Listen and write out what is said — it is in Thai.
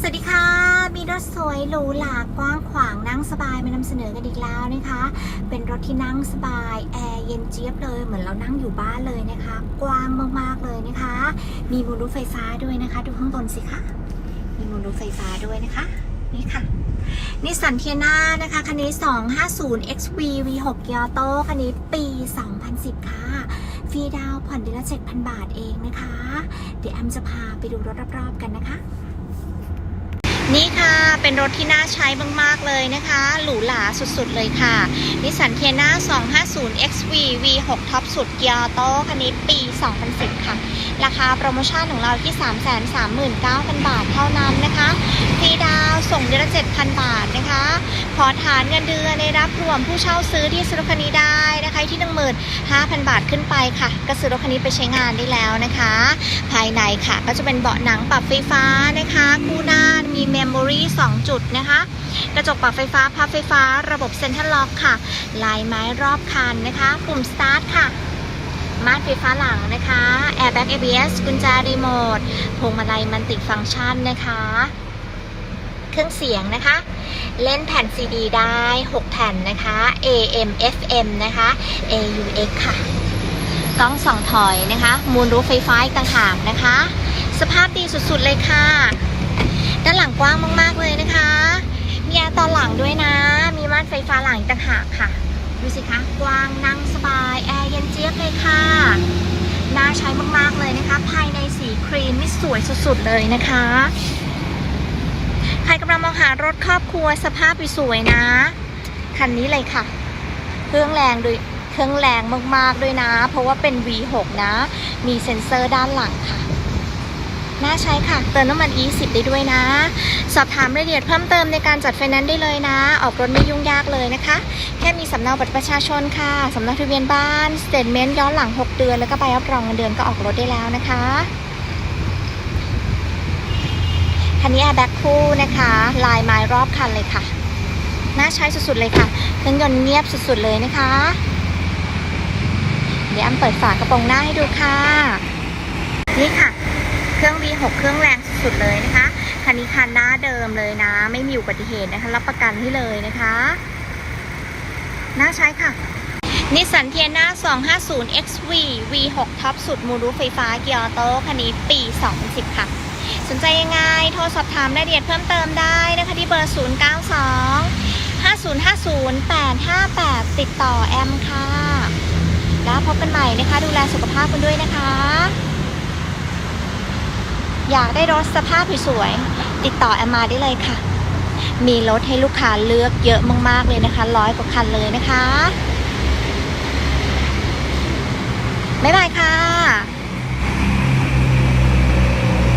สวัสดีค่ะ มีรถสวยหรูหรากว้างขวางนั่งสบายมานำเสนอกันอีกแล้วนะคะ เป็นรถที่นั่งสบายแอร์เย็นเจี๊ยบเลยเหมือนเรานั่งอยู่บ้านเลยนะคะ กว้างมากๆเลยนะคะ มีมูลูไฟฟ้าด้วยนะคะ ดูข้างบนสิคะมีมูลูไฟฟ้าด้วยนะคะนี่ค่ะนิสสันเทียนานะคะ คันนี้ 250 XV V6 เกียร์โตคันนี้ปี 2010 ค่ะ ฟรีดาวผ่อนเดือนละ7,000 บาทเองนะคะ เดี๋ยวแอมจะพาไปดูรถรอบๆกันนะคะ นี่ค่ะ เป็นรถที่น่าใช้มาก ๆ เลยนะคะ หรูหราสุด ๆ เลยค่ะ นิสสันเทียนา250 XV V6 ท็อปสุดเกียร์โตคันนี้ปี 2010 ค่ะ ราคาโปรโมชั่นของเราที่ 339,000 บาทเท่านั้นนะคะฟรีดาวส่งเดือนละ7,000 บาทนะคะ ขอฐานเงินเดือนในรับรวมผู้เช่าซื้อที่ซื้อรถคันนี้ได้นะคะที่ 15,000 บาทขึ้นไปค่ะ ก็ซื้อรถคันนี้ไปใช้งานได้แล้วนะคะ ภายในค่ะ ก็จะเป็นเบาะหนังปรับไฟฟ้านะคะ คู่หน้า มีเมมโมรี่2จุดนะคะ กระจกปรับไฟฟ้าพับไฟฟ้า ระบบเซ็นทรัลล็อกค่ะ ลายไม้รอบคันนะคะ ปุ่มสตาร์ทค่ะม่านไฟฟ้าหลังนะคะ Airbag ABS กุญแจรีโมทพวงมาลัยมันติฟังก์ชันนะคะ เครื่องเสียงนะคะ เล่นแผ่นซีดีได้ 6 แผ่นนะคะ AM FM นะคะ AUX ค่ะกล้องสองถอยนะคะ มูลรูฟไฟฟ้าอีกต่างหากนะคะ สภาพดีสุดๆเลยค่ะ ด้านหลังกว้างมาก ๆ เลยนะคะ มีแอร์ตอนหลังด้วยนะ มีม่านไฟฟ้าหลังต่างหากค่ะ ดูสิคะ กว้างนั่งสบาย แอร์เย็นเจี๊ยบเลยค่ะ น่าใช้มาก ๆ เลยนะคะ ภายในสีครีมนี่สวยสุด ๆ เลยนะคะ ใครกำลังมองหารถครอบครัวสภาพสวยๆนะ คันนี้เลยค่ะ เครื่องแรงด้วย เครื่องแรงมาก ๆ ด้วยนะ เพราะว่าเป็น V6 นะ มีเซ็นเซอร์ด้านหลังค่ะ น่าใช้ค่ะ เติมน้ำมัน E10 ได้ด้วยนะ สอบถามรายละเอียดเพิ่มเติมในการจัดไฟแนนซ์ได้เลยนะ ออกรถไม่ยุ่งยากเลยนะคะ แค่มีสำเนาบัตรประชาชนค่ะ สำเนาทะเบียนบ้าน สเตทเมนต์ย้อนหลัง 6 เดือน แล้วก็ใบรับรองเงินเดือนก็ออกรถได้แล้วนะคะคันนี้แอร์แบ็คคู่นะคะ ลายไม้รอบคันเลยค่ะ น่าใช้สุดๆเลยค่ะ เครื่องยนต์เงียบสุดๆเลยนะคะ เดี๋ยวแอมเปิดฝากระโปรงหน้าให้ดูค่ะ นี่ค่ะ เครื่อง V6 เครื่องแรงสุดๆเลยนะคะ คันนี้คันหน้าเดิมเลยนะ ไม่มีอุบัติเหตุนะคะ รับประกันให้เลยนะคะ น่าใช้ค่ะนิสสันเทียนา250 XV V6 ท็อปสุด มูรูไฟฟ้าเกียร์โตคันนี้ปี 2010 ค่ะ สนใจยังไง โทรสอบถามรายละเอียดเพิ่มเติมได้นะคะ ที่เบอร์ 092 5050 858 ติดต่อแอมค่ะ แล้วพบกันใหม่นะคะ ดูแลสุขภาพกันด้วยนะคะ อยากได้รถสภาพสวยๆติดต่อแอมมาได้เลยค่ะ มีรถให้ลูกค้าเลือกเยอะมากๆเลยนะคะร้อยกว่าคันเลยนะคะ